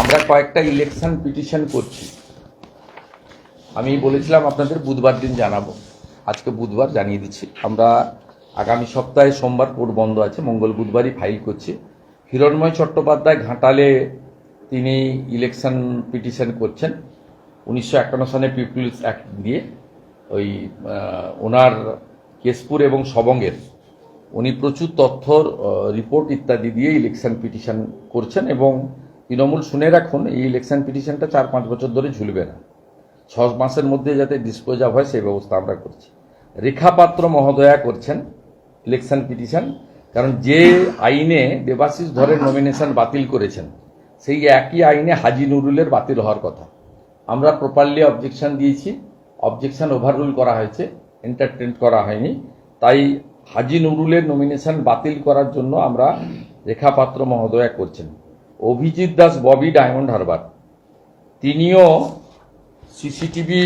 আমরা কয়েকটা election petition করছি। আমি বলেছিলাম আপনাদের বুধবার দিন জানাব। আজকে বুধবার জানিয়ে দিচ্ছি। আমরা আগামী সপ্তাহে সোমবার কোর্ট বন্ধ আছে, মঙ্গল বুধবারই ফাইল করছি। হিরণময় চট্টোপাধ্যায় ঘাটালে তিনি ইলেকশন পিটিশন করছেন। উনিশশো একান্ন সালে পিপুলস অ্যাক্ট দিয়ে ওই ওনার কেশপুর এবং সবঙ্গের উনি প্রচুর তথ্যর রিপোর্ট ইত্যাদি দিয়ে ইলেকশন পিটিশন করছেন এবং তৃণমূল শুনে রাখুন, এই ইলেকশন পিটিশনটা চার পাঁচ বছর ধরে ঝুলবে না। ছ মাসের মধ্যে যাতে ডিসপোজ হয়, সেই ব্যবস্থা আমরা করছি। রেখা পাত্র মহোদয়া করছেন ইলেকশন পিটিশন কারণ যে আইনে দেবাশিস ধরের নমিনেশন বাতিল করেছেন, সেই একই আইনে হাজি নুরুলের বাতিল হওয়ার কথা। আমরা প্রপারলি অবজেকশন দিয়েছি অবজেকশন ওভাররুল করা হয়েছে এন্টারটেন করা হয়নি। তাই হাজি নুরুলের নমিনেশন বাতিল করার জন্য আমরা রেখা পাত্র মহোদয়া করছেন। অভিজিৎ দাস, ববি ডায়মন্ড হারবার। তিনিও সিসিটিভি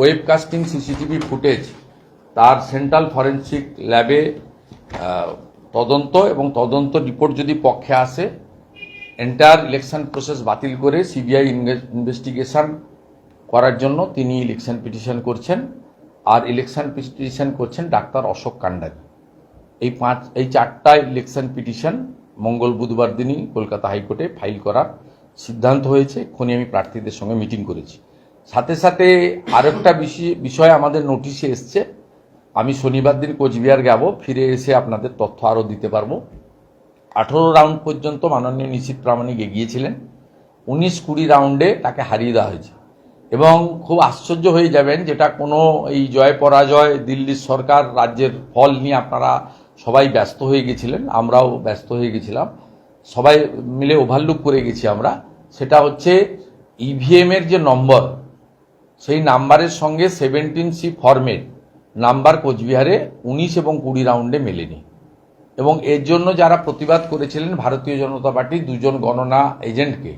ওয়েবকাস্টিং সিসিটিভি ফুটেজ তার সেন্ট্রাল ফরেন্সিক ল্যাবে তদন্ত এবং তদন্ত রিপোর্ট যদি পক্ষে আসে, এন্টায়ার ইলেকশন প্রসেস বাতিল করে সিবিআই ইনভেস্টিগেশন করার জন্য তিনি ইলেকশন পিটিশন করছেন আর ইলেকশন পিটিশন করছেন ডাক্তার অশোক কান্ডারি। এই পাঁচ এই চারটা ইলেকশন পিটিশন মঙ্গল বুধবার দিনই কলকাতা হাইকোর্টে ফাইল করার সিদ্ধান্ত হয়েছে। এক্ষুনি আমি প্রার্থীদের সঙ্গে মিটিং করেছি। সাথে সাথে আরেকটা বিষয় বিষয় আমাদের নোটিশে এসছে। আমি শনিবার দিন কোচবিহার যাব। ফিরে এসে আপনাদের তথ্য আরও দিতে পারব। আঠেরো রাউন্ড পর্যন্ত মাননীয় নিশীত প্রামাণিক এগিয়েছিলেন। উনিশ কুড়ি রাউন্ডে তাকে হারিয়ে দেওয়া হয়েছে। এবং খুব আশ্চর্য হয়ে যাবেন যেটা কোনো এই জয় পরাজয় দিল্লির সরকার রাজ্যের ফল নিয়ে আপনারা সবাই ব্যস্ত হয়ে গেছিলেন, আমরাও ব্যস্ত হয়ে গেছিলাম। সবাই মিলে ওভারলুক করে গেছি আমরা। সেটা হচ্ছে ইভিএম এর যে নম্বর সেই নাম্বারের সঙ্গে সেভেন্টিন সি ফরমেট নাম্বার কোচবিহারে উনিশ এবং কুড়ি রাউন্ডে মেলেনি। এবং এর জন্য যারা প্রতিবাদ করেছিলেন ভারতীয় জনতা পার্টি দুজন গণনা এজেন্টকে,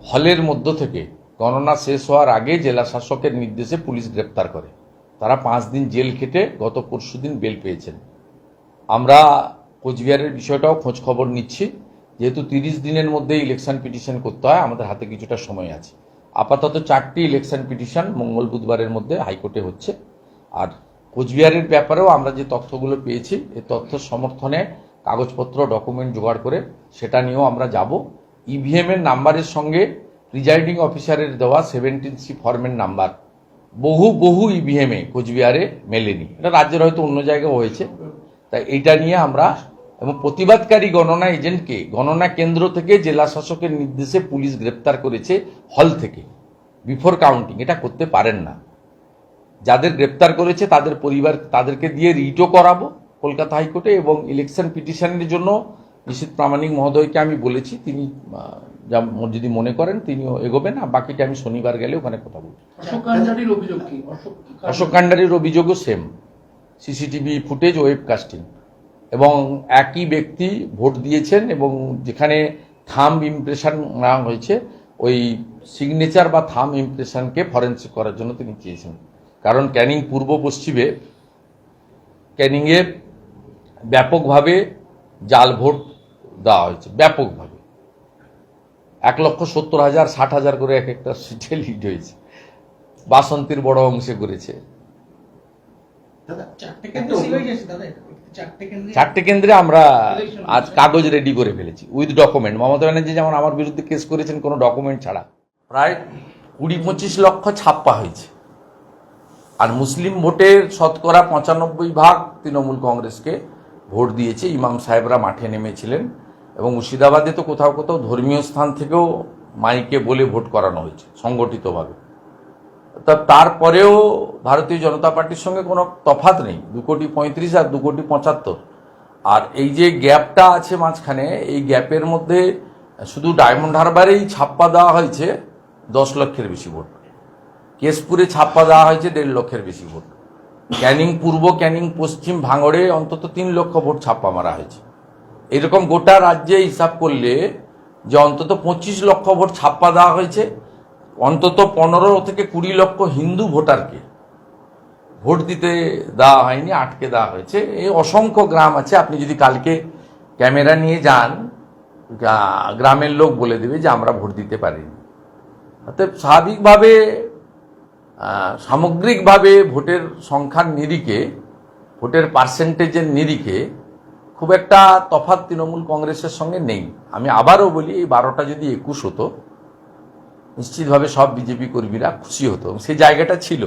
হলের মধ্য থেকে। গণনা শেষ হওয়ার আগে জেলা শাসকের নির্দেশে পুলিশ গ্রেপ্তার করে। তারা পাঁচ দিন জেল খেটে গত পরশু দিন বেল পেয়েছেন। আমরা কোচবিহারের বিষয়টাও খোঁজ খবর নিচ্ছি। যেহেতু তিরিশ দিনের মধ্যে ইলেকশন পিটিশন করতে হয়, আমাদের হাতে কিছুটা সময় আছে। আপাতত চারটি ইলেকশন পিটিশন মঙ্গল বুধবারের মধ্যে হাইকোর্টে হচ্ছে। আর কোচবিহারের ব্যাপারেও আমরা যে তথ্যগুলো পেয়েছি এই তথ্য সমর্থনে কাগজপত্র ডকুমেন্ট জোগাড় করে সেটা নিয়েও আমরা যাব। ইভিএম এর নাম্বারের সঙ্গে প্রিজাইডিং অফিসারের দেওয়া সেভেন্টিন সি ফর্মের নাম্বার। বহু বহু ইভিএমে কোচবিহারে মেলেনি। এটা রাজ্যের হয়তো অন্য জায়গায় হয়েছে। তাই এইটা নিয়ে আমরা এবং প্রতিবাদকারী গণনা এজেন্টকে গণনা কেন্দ্র থেকে জেলা শাসকের নির্দেশে পুলিশ গ্রেপ্তার করেছে হল থেকে বিফোর কাউন্টিং এটা করতে পারেন না। যাদের গ্রেপ্তার করেছে তাদের পরিবার তাদেরকে দিয়ে রিটও করাবো কলকাতা হাইকোর্টে এবং ইলেকশন পিটিশনের জন্য নিশীত প্রামাণিক মহোদয়কে আমি বলেছি তিনি যা যদি মনে করেন তিনিও এগোবেন আর বাকিটা আমি শনিবার গেলে ওখানে কথা বলব। অশোক কান্ডারির অভিযোগ কি? অশোক অশোক কান্ডারির অভিযোগও সেম সিসিটিভি ফুটেজ ওয়েবকাস্টিং। এবং একই ব্যক্তি ভোট দিয়েছেন এবং যেখানে থাম ইমপ্রেশন নেওয়া হয়েছে, ওই সিগনেচার বা থাম ইমপ্রেশনকে ফরেন্সিক করার জন্য তিনি চেয়েছেন। কারণ ক্যানিং পূর্ব পশ্চিমে ক্যানিংয়ে ব্যাপকভাবে জাল ভোট দেওয়া হয়েছে, ব্যাপকভাবে। এক লক্ষ সত্তর হাজার, ষাট হাজার করে এক একটা সিটে লিড হয়েছে। বাসন্তীর বড় অংশে করেছে চারটে কেন্দ্রে সিল হয়ে গেছে দাদা এটা? চারটে কেন্দ্রে চারটে কেন্দ্রে আমরা আজ কাগজ রেডি করে ফেলেছি উইথ ডকুমেন্ট মমতা ব্যানার্জি যেমন আমার বিরুদ্ধে কেস করেছেন কোনো ডকুমেন্ট ছাড়া। প্রায় কুড়ি পঁচিশ লক্ষ ছাপ্পা হয়েছে। আর মুসলিম ভোটের শতকরা পঁচানব্বই ভাগ তৃণমূল কংগ্রেসকে ভোট দিয়েছে ইমাম সাহেবরা মাঠে নেমেছিলেন। এবং মুর্শিদাবাদে তো কোথাও কোথাও ধর্মীয় স্থান থেকেও মাইকে বলে ভোট করানো হয়েছে সংগঠিতভাবে। তা তারপরেও ভারতীয় জনতা পার্টির সঙ্গে কোনো তফাত নেই। দু কোটি পঁয়ত্রিশ আর দু কোটি পঁচাত্তর। আর এই যে গ্যাপটা আছে মাঝখানে, এই গ্যাপের মধ্যে শুধু ডায়মন্ড হারবারেই ছাপ্পা দেওয়া হয়েছে দশ লক্ষের বেশি ভোট। কেশপুরে ছাপ্পা দেওয়া হয়েছে দেড় লক্ষের বেশি ভোট। ক্যানিং পূর্ব, ক্যানিং পশ্চিম ভাঙড়ে অন্তত তিন লক্ষ ভোট ছাপ্পা মারা হয়েছে। এরকম গোটা রাজ্যে হিসাব করলে যে অন্তত পঁচিশ লক্ষ ভোট ছাপ্পা দেওয়া হয়েছে অন্তত পনেরো থেকে কুড়ি লক্ষ হিন্দু ভোটারকে ভোট দিতে দেওয়া হয়নি, আটকে দেওয়া হয়েছে। এই অসংখ্য গ্রাম আছে, আপনি যদি কালকে ক্যামেরা নিয়ে যান গ্রামের লোক বলে দেবে যে আমরা ভোট দিতে পারিনি। অতএব স্বাভাবিকভাবে সামগ্রিকভাবে ভোটের সংখ্যার নিরিখে, ভোটের পার্সেন্টেজের নিরিখে খুব একটা তফাৎ তৃণমূল কংগ্রেসের সঙ্গে নেই। আমি আবারও বলি, এই বারোটা যদি একুশ হতো নিশ্চিতভাবে সব বিজেপি কর্মীরা খুশি হতো সেই জায়গাটা ছিল।